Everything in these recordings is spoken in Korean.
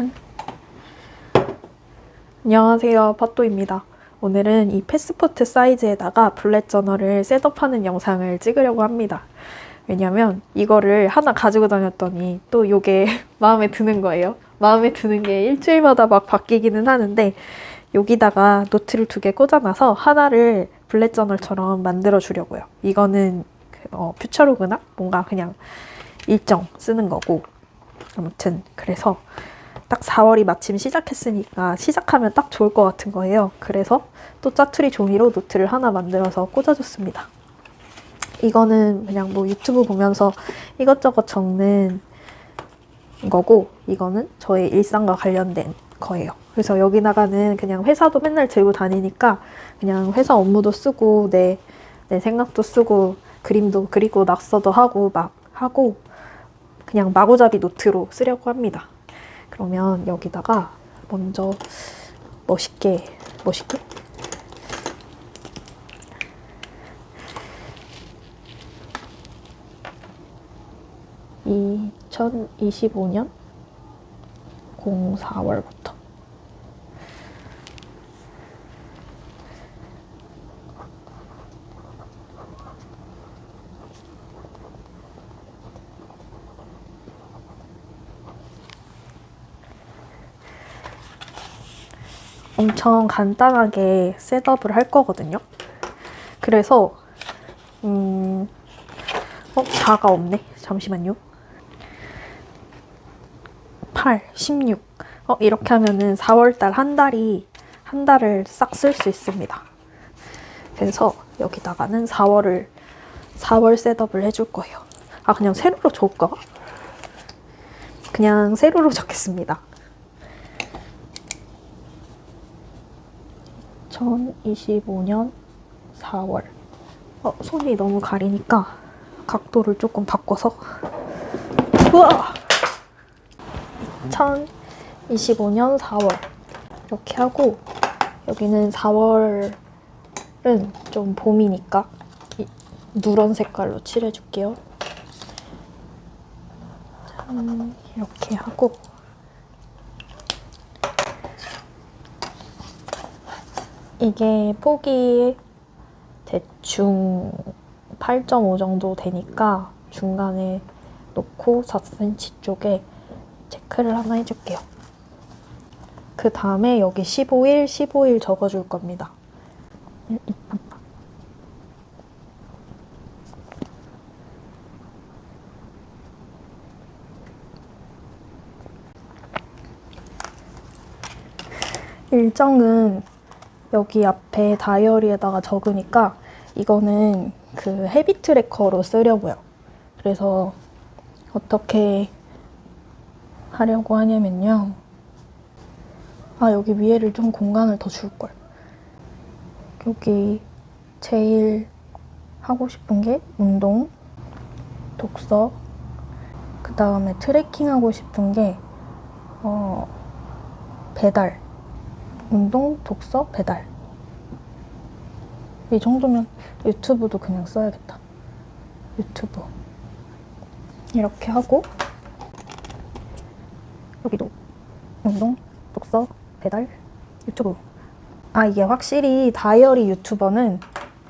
짠. 안녕하세요. 팟도입니다. 오늘은 이 패스포트 사이즈에다가 블랙 저널을 셋업하는 영상을 찍으려고 합니다. 왜냐면 이거를 하나 가지고 다녔더니 또 이게 마음에 드는 거예요. 마음에 드는 게 일주일마다 막 바뀌기는 하는데 여기다가 노트를 두 개 꽂아놔서 하나를 블랙 저널처럼 만들어 주려고요. 이거는 그, 어, 퓨처로그나 뭔가 그냥 일정 쓰는 거고 아무튼 그래서 딱 4월이 마침 시작했으니까 시작하면 딱 좋을 것 같은 거예요. 그래서 또 짜투리 종이로 노트를 하나 만들어서 꽂아줬습니다. 이거는 그냥 뭐 유튜브 보면서 이것저것 적는 거고 이거는 저의 일상과 관련된 거예요. 그래서 여기다가는 그냥 회사도 맨날 들고 다니니까 그냥 회사 업무도 쓰고 내, 내 생각도 쓰고 그림도 그리고 낙서도 하고 막 하고 그냥 마구잡이 노트로 쓰려고 합니다. 그러면 여기다가 먼저 멋있게 멋있게? (2025년) 04월부터 엄청 간단하게 셋업을 할 거거든요. 그래서 음, 어, 4가 없네. 잠시만요. 8, 16. 어, 이렇게 하면은 4월달 한 달이 한 달을 싹 쓸 수 있습니다. 그래서 여기다가는 4월을 4월 셋업을 해줄 거예요. 아, 그냥 세로로 적을까? 그냥 세로로 적겠습니다. 2025년 4월. 어, 손이 너무 가리니까 각도를 조금 바꿔서. 우와! 2025년 4월. 이렇게 하고, 여기는 4월은 좀 봄이니까 이 누런 색깔로 칠해줄게요. 짠, 이렇게 하고, 이게 폭이 대충 8.5 정도 되니까 중간에 놓고 4cm 쪽에 체크를 하나 해줄게요. 그 다음에 여기 15일, 15일 적어줄 겁니다. 일정은 여기 앞에 다이어리에다가 적으니까 이거는 그 헤비 트래커로 쓰려고요. 그래서 어떻게 하려고 하냐면요. 아, 여기 위에를 좀 공간을 더 줄걸. 여기 제일 하고 싶은 게 운동, 독서, 그 다음에 트레킹 하고 싶은 게, 어, 배달. 운동, 독서, 배달. 이 정도면 유튜브도 그냥 써야겠다. 유튜브. 이렇게 하고, 여기도 운동, 독서, 배달, 유튜브. 아, 이게 확실히 다이어리 유튜버는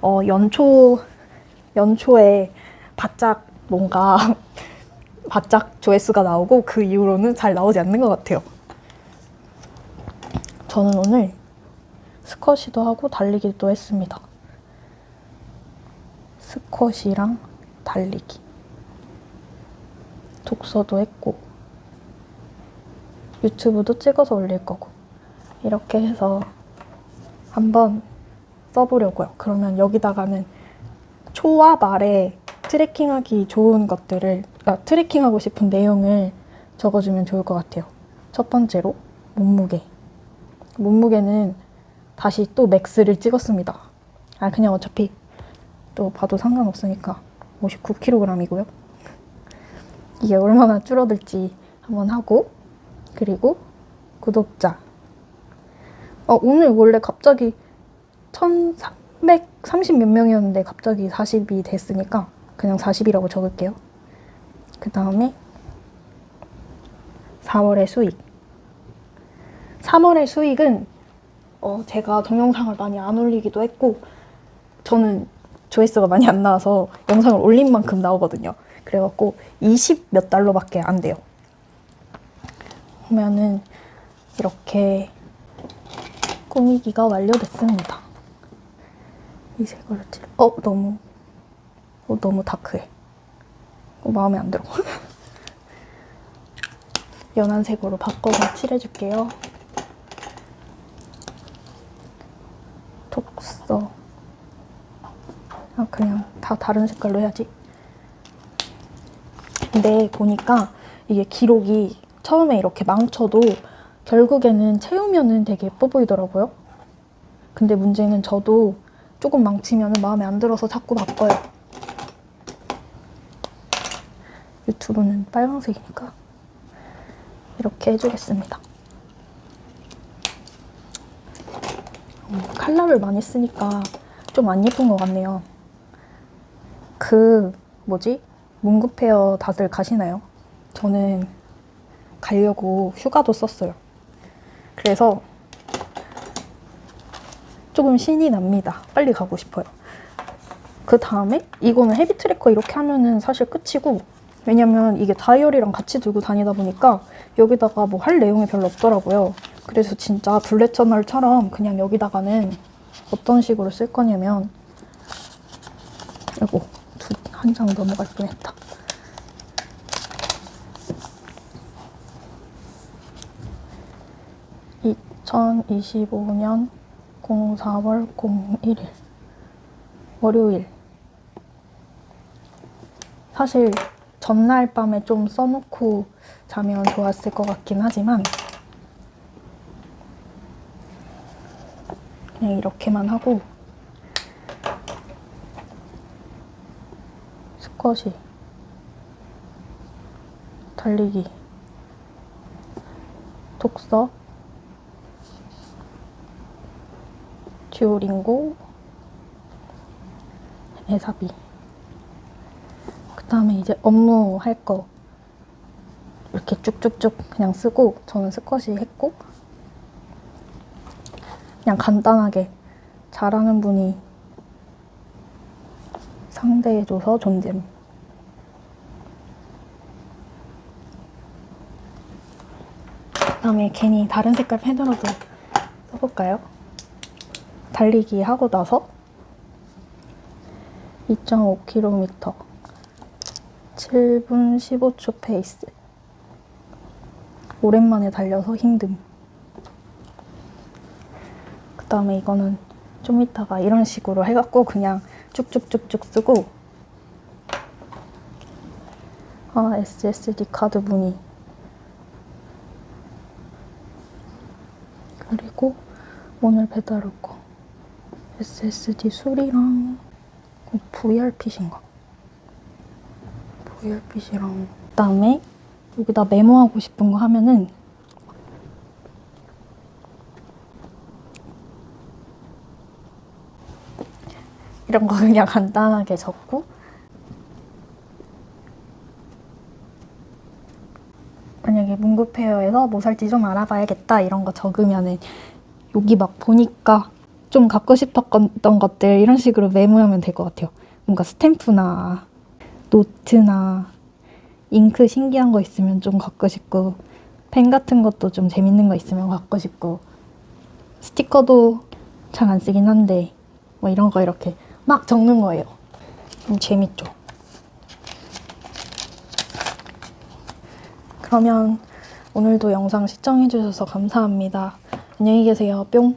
어, 연초, 연초에 바짝 뭔가 바짝 조회수가 나오고 그 이후로는 잘 나오지 않는 것 같아요. 저는 오늘 스쿼시도 하고 달리기도 했습니다. 스쿼시랑 달리기. 독서도 했고, 유튜브도 찍어서 올릴 거고, 이렇게 해서 한번 써보려고요. 그러면 여기다가는 초와 말에 트래킹하기 좋은 것들을, 아, 트래킹하고 싶은 내용을 적어주면 좋을 것 같아요. 첫 번째로, 몸무게. 몸무게는 다시 또 맥스를 찍었습니다. 아, 그냥 어차피 또 봐도 상관없으니까 59kg이고요. 이게 얼마나 줄어들지 한번 하고, 그리고 구독자. 어, 오늘 원래 갑자기 1330 몇 명이었는데 갑자기 40이 됐으니까 그냥 40이라고 적을게요. 그 다음에 4월의 수익. 3월의 수익은 어, 제가 동영상을 많이 안 올리기도 했고 저는 조회수가 많이 안 나와서 영상을 올린 만큼 나오거든요. 그래갖고 20 몇 달러밖에 안 돼요. 그러면은 이렇게 꾸미기가 완료됐습니다. 이 색으로 칠. 어 너무 어 너무 다크해. 어, 마음에 안 들어. 연한 색으로 바꿔서 칠해줄게요. 독서. 아, 그냥 다 다른 색깔로 해야지. 근데 보니까 이게 기록이 처음에 이렇게 망쳐도 결국에는 채우면은 되게 예뻐 보이더라고요. 근데 문제는 저도 조금 망치면 마음에 안 들어서 자꾸 바꿔요. 유튜브는 빨강색이니까 이렇게 해주겠습니다. 음, 칼라를 많이 쓰니까 좀 안 예쁜 것 같네요. 그 뭐지? 문구페어 다들 가시나요? 저는 가려고 휴가도 썼어요. 그래서 조금 신이 납니다. 빨리 가고 싶어요. 그 다음에 이거는 헤비 트래커 이렇게 하면은 사실 끝이고 왜냐면 이게 다이어리랑 같이 들고 다니다 보니까 여기다가 뭐 할 내용이 별로 없더라고요. 그래서 진짜 블랙 저널처럼 그냥 여기다가는 어떤 식으로 쓸 거냐면 아이고 한장 넘어갈 뻔했다. (2025년) 04월 01일 월요일 사실 전날 밤에 좀 써놓고 자면 좋았을 것 같긴 하지만 그냥 이렇게만 하고 스쿼시 달리기 독서 듀오링고 에사비. 그 다음에 이제 업무 할 거 이렇게 쭉쭉쭉 그냥 쓰고 저는 스쿼시 했고 그냥 간단하게 잘하는 분이 상대해줘서 존잼 그 다음에 괜히 다른 색깔 펜으로도 써볼까요? 달리기 하고 나서 2.5km 7분 15초 페이스. 오랜만에 달려서 힘듦 그 다음에 이거는 좀 이따가 이런 식으로 해갖고 그냥 쭉쭉쭉쭉 쓰고. 아 SSD 카드 문의 그리고 오늘 배달 올 거 SSD 수리랑 VRPC인가? VRPC랑. 그다음에 여기다 메모하고 싶은 거 하면은 이런 거 그냥 간단하게 적고 만약에 문구페어에서 뭐 살지 좀 알아봐야겠다 이런 거 적으면은 여기 막 보니까 좀 갖고 싶었던 것들 이런 식으로 메모하면 될 것 같아요. 뭔가 스탬프나 노트나 잉크 신기한 거 있으면 좀 갖고 싶고 펜 같은 것도 좀 재밌는 거 있으면 갖고 싶고 스티커도 잘 안 쓰긴 한데 뭐 이런 거 이렇게 막 적는 거예요. 좀 재밌죠. 그러면 오늘도 영상 시청해주셔서 감사합니다. 안녕히 계세요. 뿅.